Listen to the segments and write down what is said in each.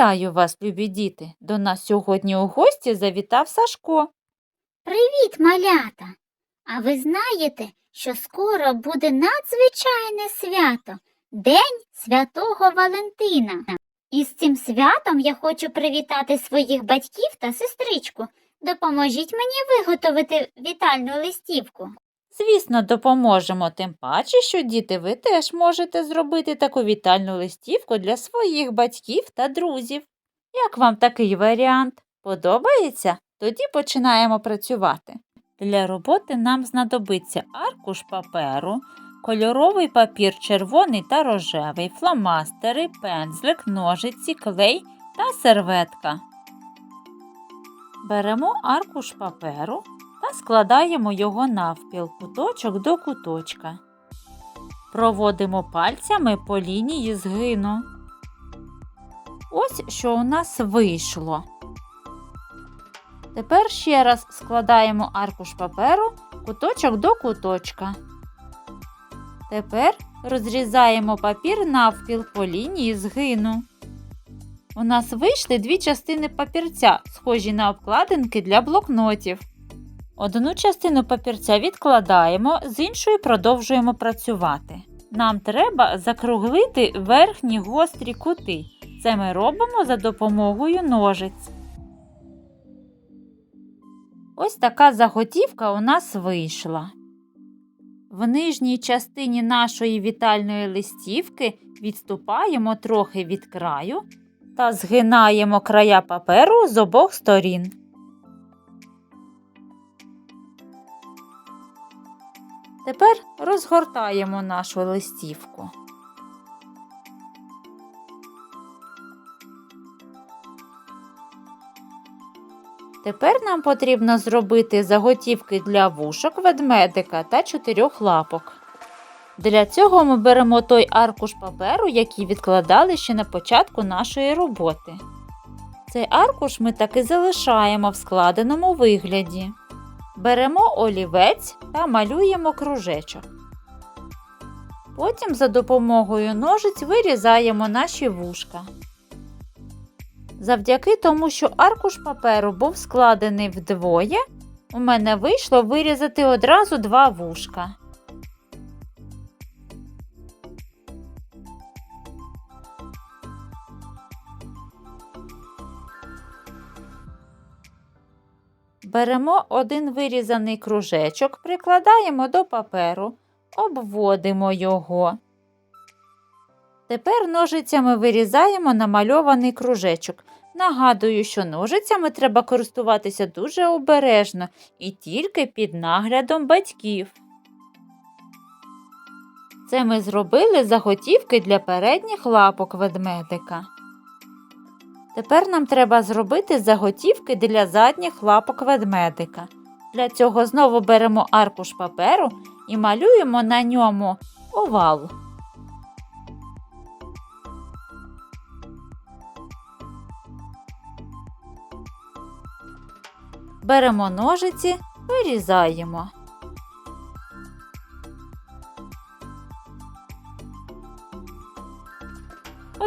Вітаю вас, любі діти! До нас сьогодні у гості завітав Сашко. Привіт, малята! А ви знаєте, що скоро буде надзвичайне свято День Святого Валентина. І з цим святом я хочу привітати своїх батьків та сестричку. Допоможіть мені виготовити вітальну листівку. Звісно, допоможемо, тим паче, що діти, ви теж можете зробити таку вітальну листівку для своїх батьків та друзів. Як вам такий варіант? Подобається? Тоді починаємо працювати. Для роботи нам знадобиться аркуш паперу, кольоровий папір червоний та рожевий, фломастери, пензлик, ножиці, клей та серветка. Беремо аркуш паперу складаємо його навпіл куточок до куточка. Проводимо пальцями по лінії згину. Ось що у нас вийшло. Тепер ще раз складаємо аркуш паперу куточок до куточка. Тепер розрізаємо папір навпіл по лінії згину. У нас вийшли дві частини папірця, схожі на обкладинки для блокнотів. Одну частину папірця відкладаємо, з іншою продовжуємо працювати. Нам треба закруглити верхні гострі кути. Це ми робимо за допомогою ножиць. Ось така заготівка у нас вийшла. В нижній частині нашої вітальної листівки відступаємо трохи від краю та згинаємо края паперу з обох сторін. Тепер розгортаємо нашу листівку. Тепер нам потрібно зробити заготівки для вушок ведмедика та чотирьох лапок. Для цього ми беремо той аркуш паперу, який відкладали ще на початку нашої роботи. Цей аркуш ми таки залишаємо в складеному вигляді. Беремо олівець та малюємо кружечок. Потім за допомогою ножиць вирізаємо наші вушка. Завдяки тому, що аркуш паперу був складений вдвоє, у мене вийшло вирізати одразу два вушка. Беремо один вирізаний кружечок, прикладаємо до паперу, обводимо його. Тепер ножицями вирізаємо намальований кружечок. Нагадую, що ножицями треба користуватися дуже обережно і тільки під наглядом батьків. Це ми зробили заготівки для передніх лапок ведмедика. Тепер нам треба зробити заготівки для задніх лапок ведмедика. Для цього знову беремо аркуш паперу і малюємо на ньому овал. Беремо ножиці, вирізаємо.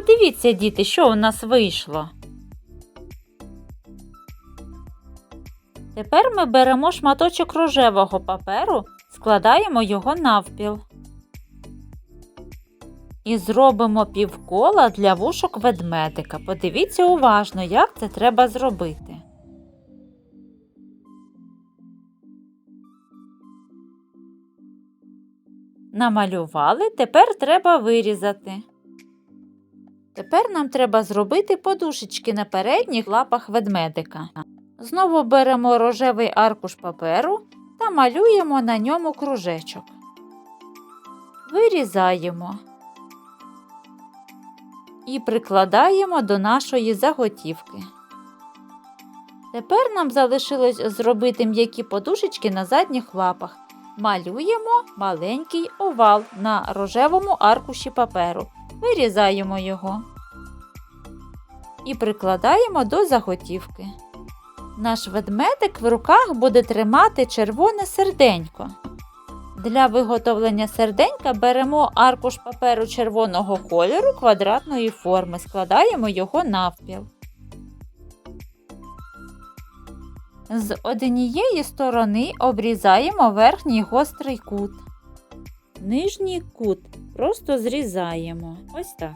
Подивіться, діти, що у нас вийшло. Тепер ми беремо шматочок рожевого паперу, складаємо його навпіл. І зробимо півкола для вушок ведмедика. Подивіться уважно, як це треба зробити. Намалювали, тепер треба вирізати. Тепер нам треба зробити подушечки на передніх лапах ведмедика. Знову беремо рожевий аркуш паперу та малюємо на ньому кружечок. Вирізаємо і прикладаємо до нашої заготівки. Тепер нам залишилось зробити м'які подушечки на задніх лапах. Малюємо маленький овал на рожевому аркуші паперу. Вирізаємо його і прикладаємо до заготівки. Наш ведмедик в руках буде тримати червоне серденько. Для виготовлення серденька беремо аркуш паперу червоного кольору квадратної форми, складаємо його навпіл. З однієї сторони обрізаємо верхній гострий кут. Нижній кут просто зрізаємо. Ось так.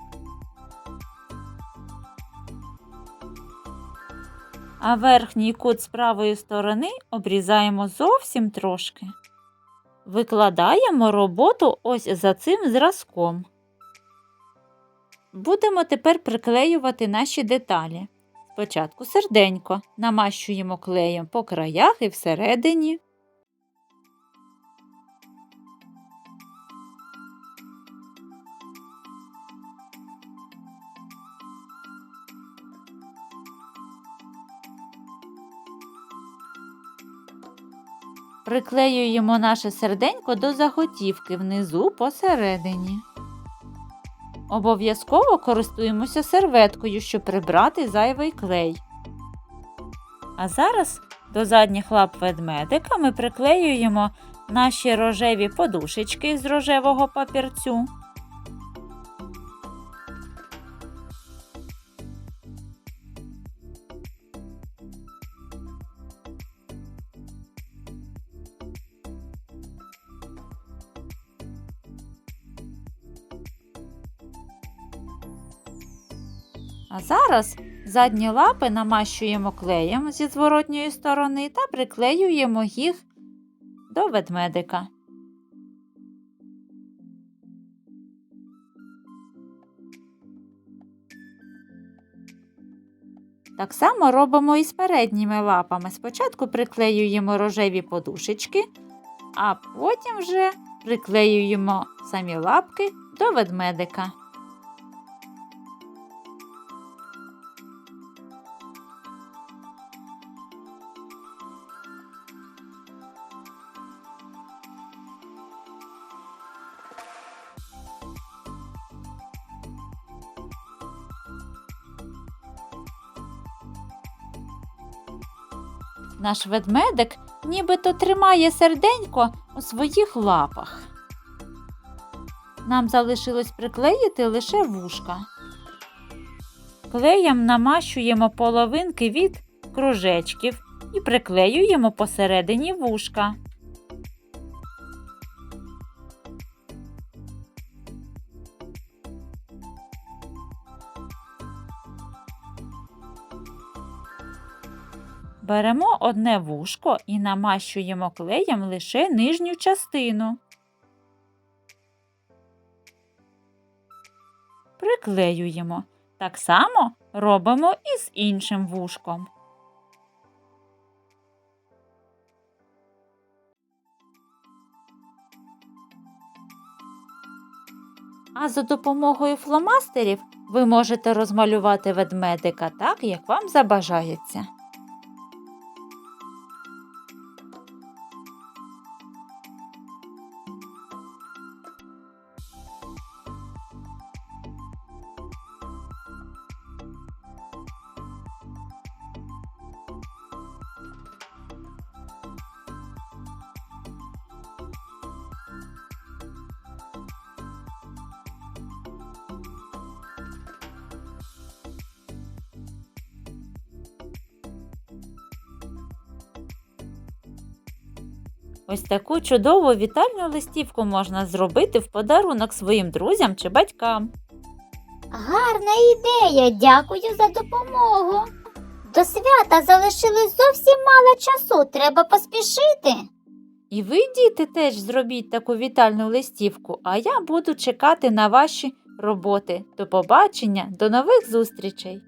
А верхній кут з правої сторони обрізаємо зовсім трошки. Викладаємо роботу ось за цим зразком. Будемо тепер приклеювати наші деталі. Спочатку серденько намащуємо клеєм по краях і всередині. Приклеюємо наше серденько до заготівки внизу посередині. Обов'язково користуємося серветкою, щоб прибрати зайвий клей. А зараз до задніх лап ведмедика ми приклеюємо наші рожеві подушечки з рожевого папірцю. А зараз задні лапи намащуємо клеєм зі зворотньої сторони та приклеюємо їх до ведмедика. Так само робимо і з передніми лапами. Спочатку приклеюємо рожеві подушечки, а потім вже приклеюємо самі лапки до ведмедика. Наш ведмедик нібито тримає серденько у своїх лапах. Нам залишилось приклеїти лише вушка. Клеєм намащуємо половинки від кружечків і приклеюємо посередині вушка. Беремо одне вушко і намащуємо клеєм лише нижню частину. Приклеюємо. Так само робимо і з іншим вушком. А за допомогою фломастерів ви можете розмалювати ведмедика так, як вам забажається. Ось таку чудову вітальну листівку можна зробити в подарунок своїм друзям чи батькам. Гарна ідея, дякую за допомогу. До свята залишилось зовсім мало часу, треба поспішити. І ви, діти, теж зробіть таку вітальну листівку, а я буду чекати на ваші роботи. До побачення, до нових зустрічей!